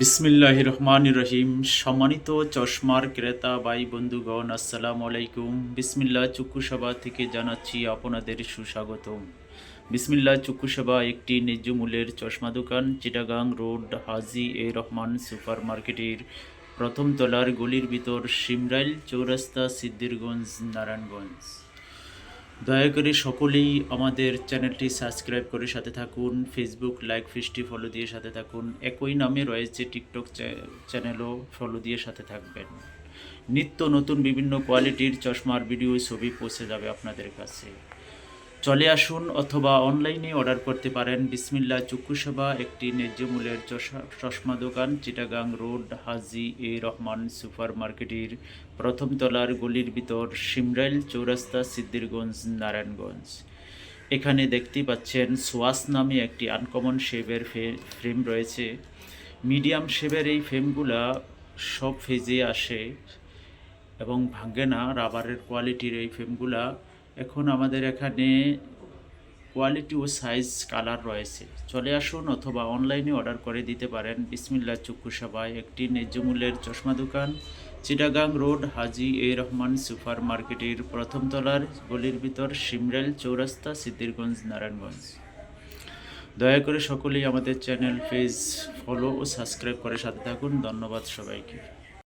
বিসমিল্লাহ রহমান রহিম সম্মানিত চশমার ক্রেতা, ভাই, বন্ধুগণ, আসসালামু আলাইকুম। বিসমিল্লাহ চক্ষু সভা থেকে জানাচ্ছি আপনাদের সুস্বাগতম। বিসমিল্লাহ চক্ষু সভা একটি ন্যায্য চশমা দোকান, চিটাগাং রোড, হাজি এ রহমান সুপার মার্কেটের প্রথম তলার গলির ভিতর সিমরাইল চৌরাস্তা সিদ্দিরগঞ্জ নারায়ণগঞ্জ। দয়া করে সকলেই আমাদের চ্যানেলটি সাবস্ক্রাইব করে সাথে থাকুন ফেসবুক লাইক ফিস্টি ফলো দিয়ে সাথে থাকুন, একই নামে রয়েছে টিকটক চ্যানেলও ফলো দিয়ে সাথে থাকবেন। নিত্য নতুন বিভিন্ন কোয়ালিটির চশমার ভিডিও ছবি পৌঁছে যাবে আপনাদের কাছে। চলে আসুন অথবা অনলাইনে অর্ডার করতে পারেন। বিসমিল্লা চক্ষু একটি ন্যায্য মূল্যের চশা- চশমা দোকান, চিটাগাং রোড, হাজি এ রহমান সুপার মার্কেটের প্রথম তলার গলির ভিতর, সিমরাইল চৌরাস্তা সিদ্দিরগঞ্জ নারায়ণগঞ্জ। এখানে দেখতে পাচ্ছেন, সোয়াস নামে একটি আনকমন শেপের ফ্রেম রয়েছে। মিডিয়াম শেপের এই ফ্রেমগুলা সব ফেজে আসে এবং ভাঙ্গে না রাবারের কোয়ালিটির এই ফ্রেমগুলা এখন আমাদের এখানে কোয়ালিটি ও সাইজ কালার রয়েছে। চলে আসুন অথবা অনলাইনে অর্ডার করে দিতে পারেন। বিসমিল্লা চক্ষু সভায় একটি ন্যায্য মূল্যের চশমা দোকান। চিটাগাং রোড, হাজি এ রহমান সুপার মার্কেটের প্রথম তলার গলির ভিতর সিমরেল চৌরাস্তা সিদ্দিরগঞ্জ নারায়ণগঞ্জ। দয়া করে সকলেই আমাদের চ্যানেল পেজ ফলো ও সাবস্ক্রাইব করে সাথে থাকুন। ধন্যবাদ সবাইকে।